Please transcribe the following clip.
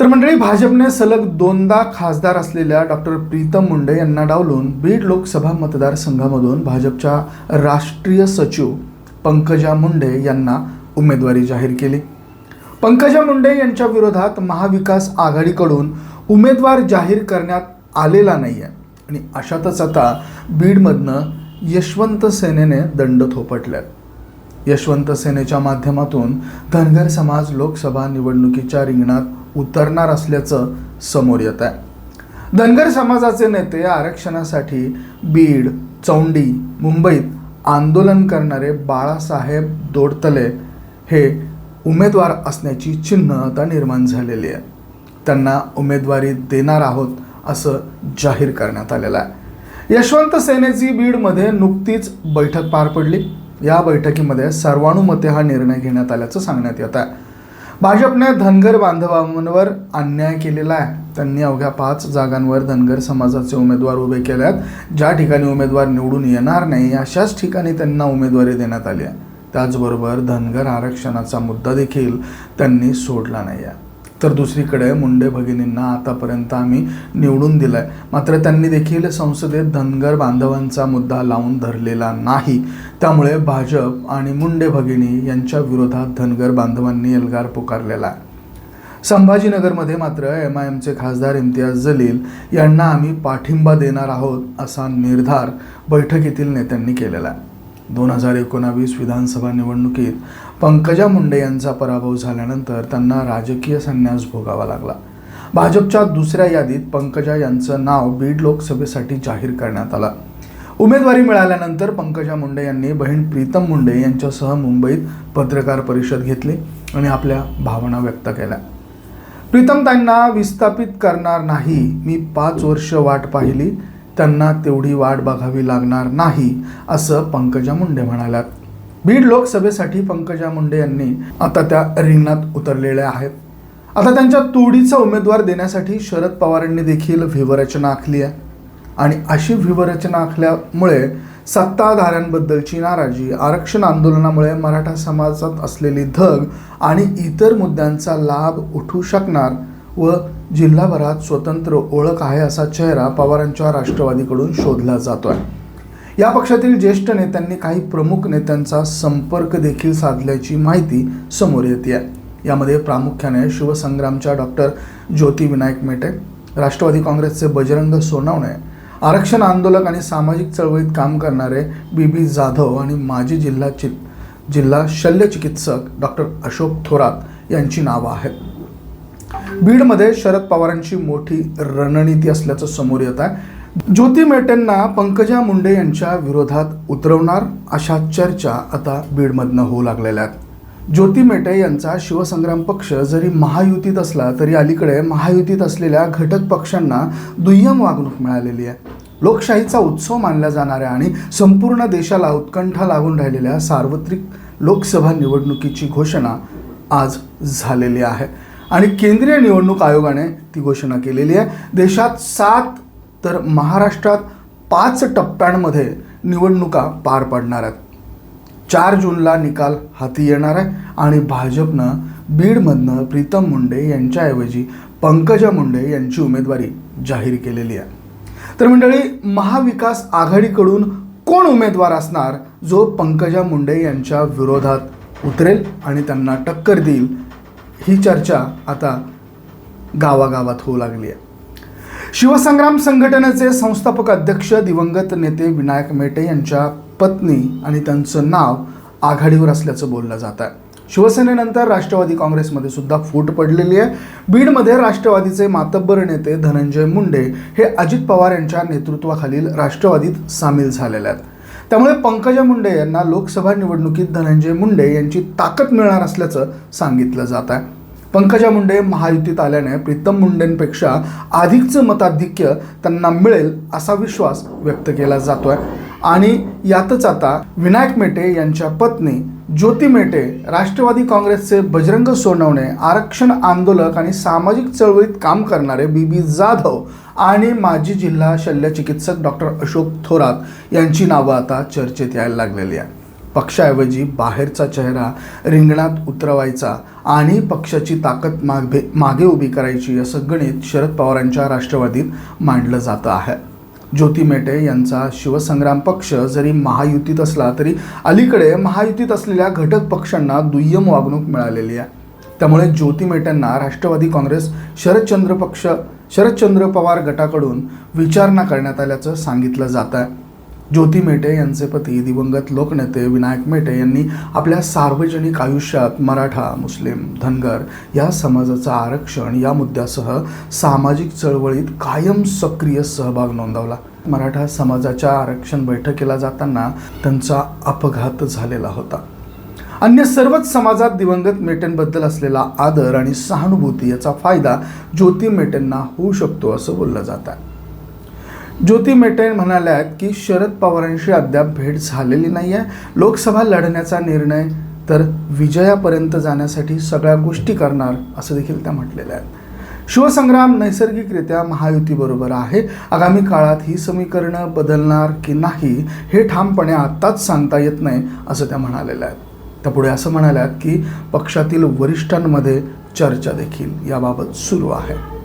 तर मंडळी भाजपने सलग दोनदा खासदार असलेल्या डॉक्टर प्रीतम मुंडे यांना डावलून बीड लोकसभा मतदारसंघामधून भाजपच्या राष्ट्रीय सचिव पंकजा मुंडे यांना उमेदवारी जाहीर केली. पंकजा मुंडे यांच्या विरोधात महाविकास आघाडीकडून उमेदवार जाहीर करण्यात आलेला नाही आहे आणि अशातच आता बीडमधनं यशवंत सेनेने दंड थोपटल्यात यशवंत सेनेच्या माध्यमातून धनगर समाज लोकसभा निवडणुकीच्या रिंगणात उतरणार असल्याचं समोर येत आहे. धनगर समाजाचे नेते आरक्षणासाठी बीड चौंडी मुंबईत आंदोलन करणारे बाळासाहेब दोडतले हे उमेदवार असण्याची चिन्ह आता निर्माण झालेली आहे. त्यांना उमेदवारी देणार आहोत असं जाहीर करण्यात आलेलं आहे. यशवंत सेनेची बीडमध्ये नुकतीच बैठक पार पडली. या बैठकीमध्ये सर्वानुमते हा निर्णय घेण्यात आल्याचं सांगण्यात येत आहे. भाजपने धनगर बांधवांवर अन्याय केलेला आहे. त्यांनी अवघ्या पाच जागांवर धनगर समाजाचे उमेदवार उभे केले आहेत ज्या ठिकाणी उमेदवार निवडून येणार नाही अशाच ठिकाणी त्यांना उमेदवारी देण्यात आली आहे. त्याचबरोबर धनगर आरक्षणाचा मुद्दा देखील त्यांनी सोडला नाही आहे तर दुसरीकडे मुंडे भगिनींना आतापर्यंत आम्ही निवडून दिलंय. मात्र त्यांनी देखील संसदेत धनगर बांधवांचा मुद्दा लावून धरलेला नाही. त्यामुळे भाजप आणि मुंडे भगिनी यांच्या विरोधात धनगर बांधवांनी एल्गार पुकारलेला आहे. संभाजीनगरमध्ये मात्र एम आय एमचे खासदार इम्तियाज जलील यांना आम्ही पाठिंबा देणार आहोत असा निर्धार बैठकीतील नेत्यांनी केलेला आहे. दोन हजार एकोणावीस विधानसभा निवडणुकीत पंकजा मुंडे यांचा पराभव झाल्यानंतर त्यांना राजकीय संन्यास भोगावा लागला. भाजपच्या दुसऱ्या यादीत पंकजा यांचं नाव बीड लोकसभेसाठी जाहीर करण्यात आलं. उमेदवारी मिळाल्यानंतर पंकजा मुंडे यांनी बहीण प्रीतम मुंडे यांच्यासह मुंबईत पत्रकार परिषद घेतली आणि आपल्या भावना व्यक्त केल्या. प्रीतम त्यांना विस्थापित करणार नाही मी पाच वर्ष वाट पाहिली त्यांना तेवढी वाट बघावी लागणार नाही असं पंकजा मुंडे म्हणाल्यात. बीड लोकसभेसाठी पंकजा मुंडे यांनी आता त्या रिंगणात उतरलेल्या आहेत. आता त्यांच्या तोडीचा उमेदवार देण्यासाठी शरद पवारांनी देखील व्यूहरचना आखली आहे. आणि अशी व्यूहरचना आखल्यामुळे सत्ताधाऱ्यांबद्दलची नाराजी आरक्षण आंदोलनामुळे मराठा समाजात असलेली धग आणि इतर मुद्द्यांचा लाभ उठू शकणार व जिल्हाभरात स्वतंत्र ओळख आहे असा चेहरा पवारांच्या राष्ट्रवादीकडून शोधला जातो आहे या पक्षातील ज्येष्ठ नेत्यांनी काही प्रमुख नेत्यांचा संपर्क देखील साधल्याची माहिती समोर येते आहे. यामध्ये प्रामुख्याने शिवसंग्रामच्या डॉक्टर ज्योती विनायक मेटे राष्ट्रवादी काँग्रेसचे बजरंग सोनवणे आरक्षण आंदोलक आणि सामाजिक चळवळीत काम करणारे बी बी जाधव आणि माजी जिल्हा चि जिल्हा शल्यचिकित्सक डॉक्टर अशोक थोरात यांची नावं आहेत. बीडमध्ये शरद पवारांची मोठी रणनीती असल्याचं समोर येत आहे. ज्योती मेटेंना पंकजा मुंडे यांच्या विरोधात उतरवणार अशा चर्चा आता बीडमधनं होऊ लागलेल्या आहेत. ज्योती मेटे यांचा शिवसंग्राम पक्ष जरी महायुतीत असला तरी अलीकडे महायुतीत असलेल्या घटक पक्षांना दुय्यम वागणूक मिळालेली आहे. लोकशाहीचा उत्सव मानल्या जाणाऱ्या आणि संपूर्ण देशाला उत्कंठा लागून राहिलेल्या सार्वत्रिक लोकसभा निवडणुकीची घोषणा आज झालेली आहे. आणि केंद्रीय निवडणूक आयोगाने ती घोषणा केलेली आहे. देशात सात तर महाराष्ट्रात पाच टप्प्यांमध्ये निवडणुका पार पडणार आहेत. चार जूनला निकाल हाती येणार आहे आणि भाजपनं बीडमधनं प्रीतम मुंडे यांच्याऐवजी पंकजा मुंडे यांची उमेदवारी जाहीर केलेली आहे. तर मंडळी महाविकास आघाडीकडून कोण उमेदवार असणार? जो पंकजा मुंडे यांच्या विरोधात उतरेल आणि त्यांना टक्कर देईल ही चर्चा आता गावागावात होऊ लागली आहे. शिवसंग्राम संघटनेचे संस्थापक अध्यक्ष दिवंगत नेते विनायक मेटे यांच्या पत्नी आणि त्यांचं नाव आघाडीवर असल्याचं बोललं जात आहे. शिवसेनेनंतर राष्ट्रवादी काँग्रेसमध्ये सुद्धा फूट पडलेली आहे. बीडमध्ये राष्ट्रवादीचे मातब्बर नेते धनंजय मुंडे हे अजित पवार यांच्या नेतृत्वाखालील राष्ट्रवादीत सामील झालेले आहेत. त्यामुळे पंकजा मुंडे यांना लोकसभा निवडणुकीत धनंजय मुंडे यांची ताकद मिळणार असल्याचं सांगितलं जात आहे. पंकजा मुंडे महायुतीत आल्याने प्रीतम मुंडेंपेक्षा अधिकचं मताधिक्य त्यांना मिळेल असा विश्वास व्यक्त केला जातोय. आणि यातच आता विनायक मेटे यांच्या पत्नी ज्योती मेटे राष्ट्रवादी काँग्रेसचे बजरंग सोनवणे आरक्षण आंदोलक आणि सामाजिक चळवळीत काम करणारे बी बी जाधव आणि माजी जिल्हा शल्यचिकित्सक डॉक्टर अशोक थोरात यांची नावं आता चर्चेत यायला लागलेली आहे पक्षाऐवजी बाहेरचा चेहरा रिंगणात उतरवायचा आणि पक्षाची ताकद मागे मागे उभी करायची असं गणित शरद पवारांच्या राष्ट्रवादीत मांडलं जातं आहे. ज्योती मेटे यांचा शिवसंग्राम पक्ष जरी महायुतीत असला तरी अलीकडे महायुतीत असलेल्या घटक पक्षांना दुय्यम वागणूक मिळालेली आहे. त्यामुळे ज्योती मेटेंना राष्ट्रवादी काँग्रेस शरदचंद्र पक्ष शरदचंद्र पवार गटाकडून विचारणा करण्यात आल्याचं सांगितलं जात आहे. ज्योती मेटे यांचे पती दिवंगत लोकनेते विनायक मेटे यांनी आपल्या सार्वजनिक आयुष्यात मराठा मुस्लिम धनगर या समाजाचं आरक्षण या मुद्द्यासह सामाजिक चळवळीत कायम सक्रिय सहभाग नोंदवला. मराठा समाजाच्या आरक्षण बैठकीला जाताना त्यांचा अपघात झालेला होता. अन्य सर्वच समाजात दिवंगत मेटेंबद्दल असलेला आदर आणि सहानुभूती याचा फायदा ज्योती मेटेंना होऊ शकतो असं बोललं जात आहे. ज्योती मेटे म्हणाल्या आहेत की शरद पवारांशी अद्याप भेट झालेली नाही आहे लोकसभा लढण्याचा निर्णय तर विजयापर्यंत जाण्यासाठी सगळ्या गोष्टी करणार असं देखील त्या म्हटलेल्या आहेत. शिवसंग्राम नैसर्गिकरित्या महायुतीबरोबर आहे. आगामी काळात ही समीकरणं बदलणार की नाही हे ठामपणे आत्ताच सांगता येत नाही असं त्या म्हणालेल्या आहेत. त्या पुढे असं म्हणाल्यात की पक्षातील वरिष्ठांमध्ये चर्चा देखील याबाबत सुरू आहे.